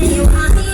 บอก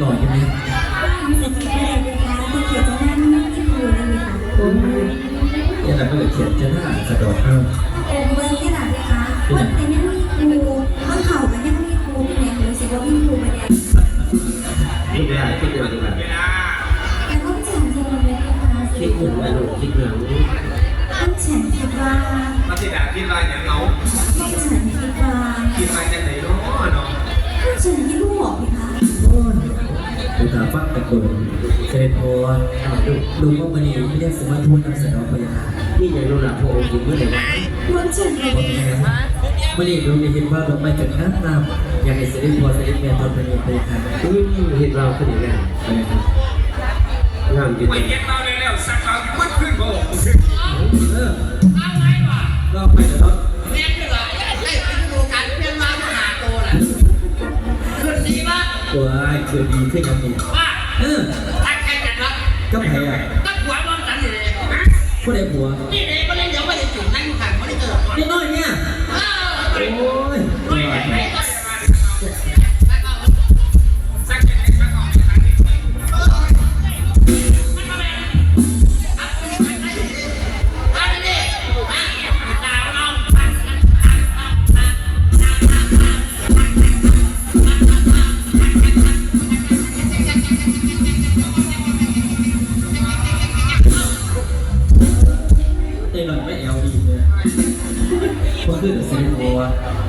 หน่อยใช่ไหมมีสกิลอะไรเลยคะที่เขียนจะนั่งที่ครูนั่นเลยค่ะยังไงไม่ได้เขียนจะหน้ากระโดดเออเออเบอร์ที่หลังเลยคะคนเป็นยังมีครูข้างเข่ากันยังมีครูเป็นยังหรือสิว่ามีครูเป็นยังคิดได้คิดเดียวดีกว่าเวลาแต่ต้องฉันทีละเด็กนะคะคิดหนึ่งว่าลูกคิดหนึ่งต้องฉันคิดว่ามาติดาที่ลายอย่างเราต้องฉันคิดว่าคิดมาจากไหนเนาะเนาะต้องฉันคิดว่าหม อพี่คะดูตาฟังตะโกนเสด็จพรดูว่ามันนี่ไม่ได้สมาทูนนำเสนอไปยังนี่อย่างรู้หลักพระองค์จริงเมื่อไหร่วะต้องฉันคิดว่ามันนี่ดูในเห็นว่าดอกไม้จากน้ำน้ำอยากให้เสด็จพรเสด็จแม่ตอนเป็นยังไงครับอืมเห็นเราเป็นางไรไปเลยครับงามจริงไม่เห็นเราเลยแล้วสักครั้งมันขึ้นมาบอกเออเอาไวะก็ไปเดี๋ยวเนาะเรียนดีกว่ อ้คือ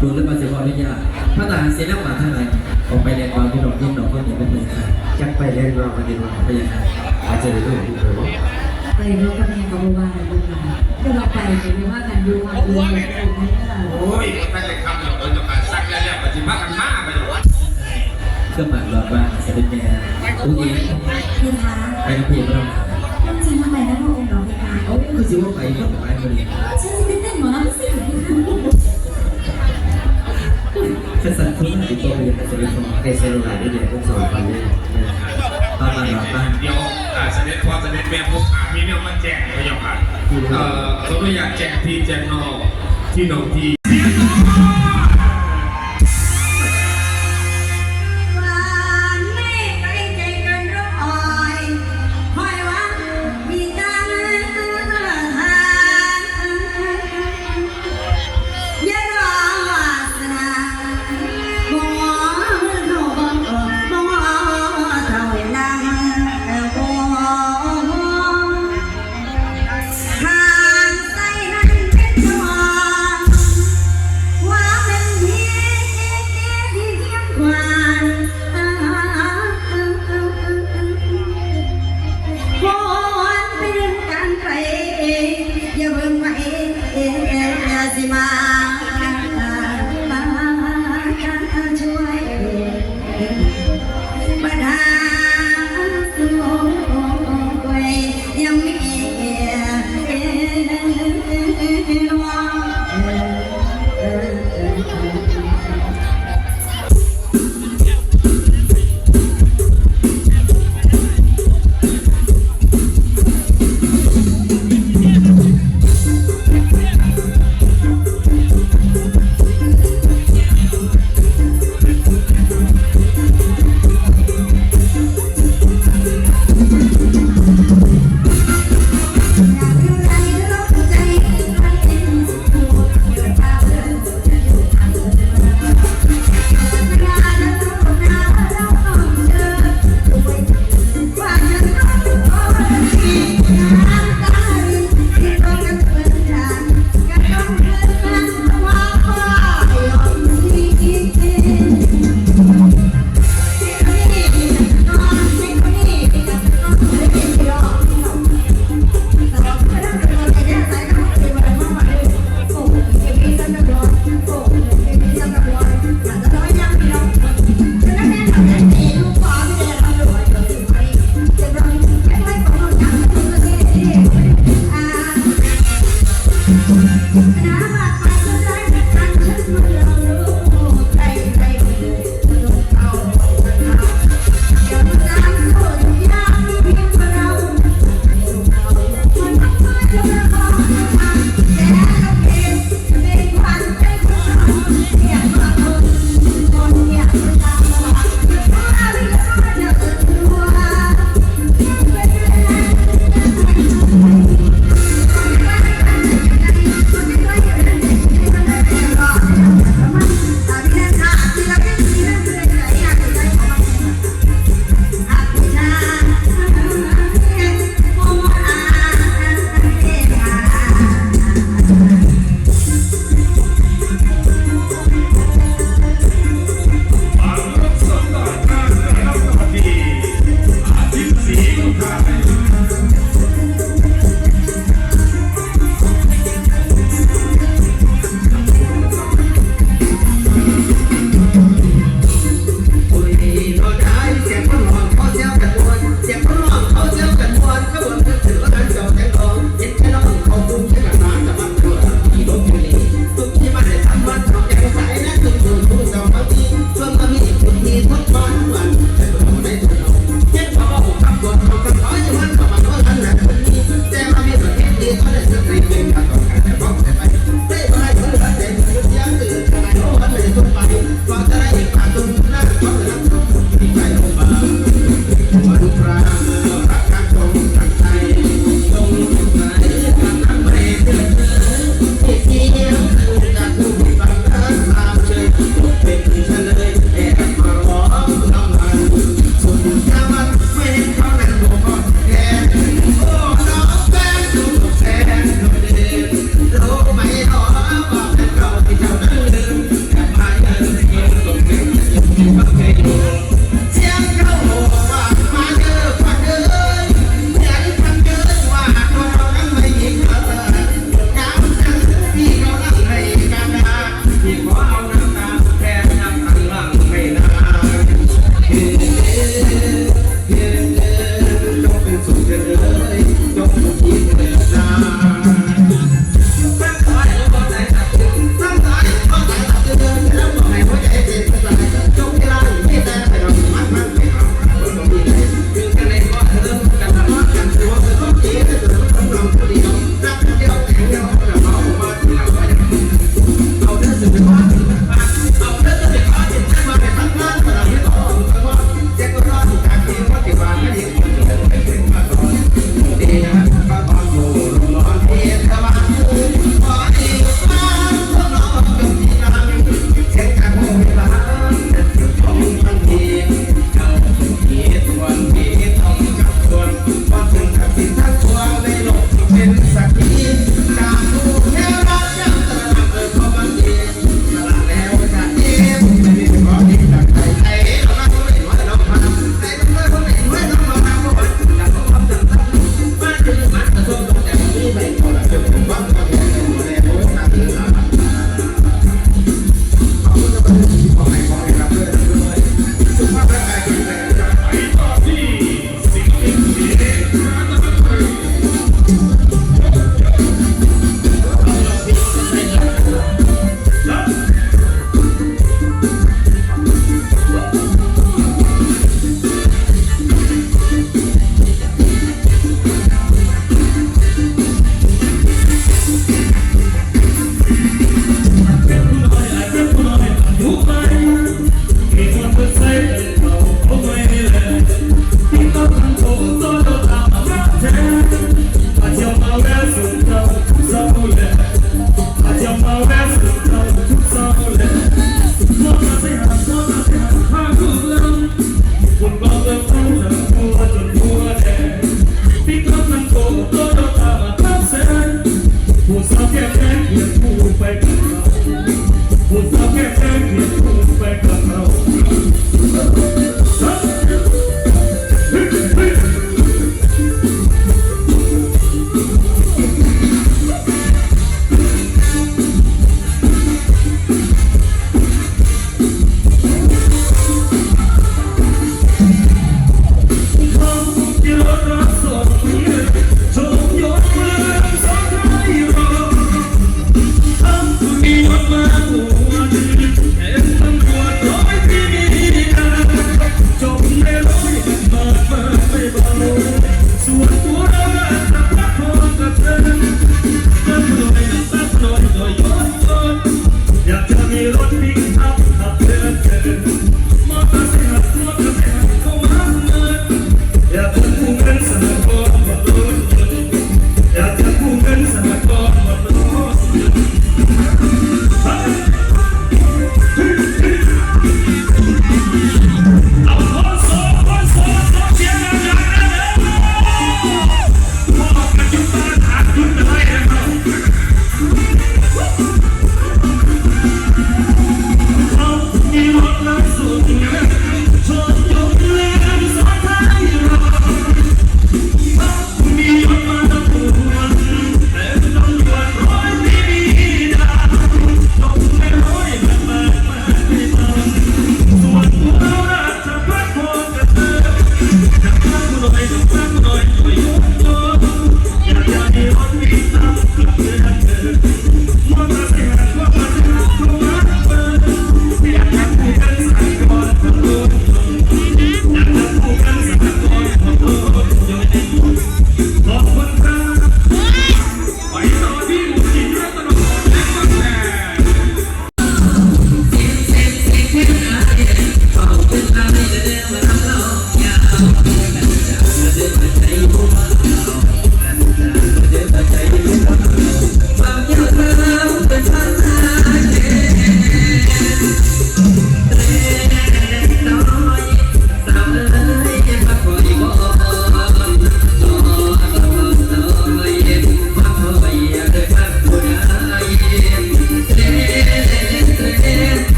ดูเรื่องมาเสียบอลนิยาพระทหารเสียนักหมาทั้งหลายออกไปเรียนความที่ดอกที่ดอกก็เหนียวเป็นเหมือนกันจักไปเล่นเรากันดีกว่าไปยังไงอาจจะได้รู้ที่เคยบอกไปรู้กับแม่กับว่ากันดูกันเดี๋ยวเราไปไปดูว่ากันดูว่าดูว่าดูนี่ก็โอ้ยถ้าจะคำเราเออจะการสักแล้วเนี่ยปฏิบัติกันมากไปเลยเครื่องหมายหลอดว่าเสด็จแม่ตุ้งเองพี่คะไปกับพี่ก็ต้องจริงทำไมนะพระองค์เราพี่คะเอาคือสิว่าไปก็ไปคนนี้ฉันจะไปเต้นหมอลำสิ จะแค่สั่นทุนติดตัวไปยังเสด็จพ่อให้เซลล์หลายได้เดี๋ยวต้องสอนกันเนี่ยตอนมาณนั้นเดี๋ยวเสด็จพ่อเสด็จแม่พวกอามีเรื่องมาแจ้งเลยยังไงเออเขาไม่อยากแจ้งพี่แจ้งนอกที่นองที่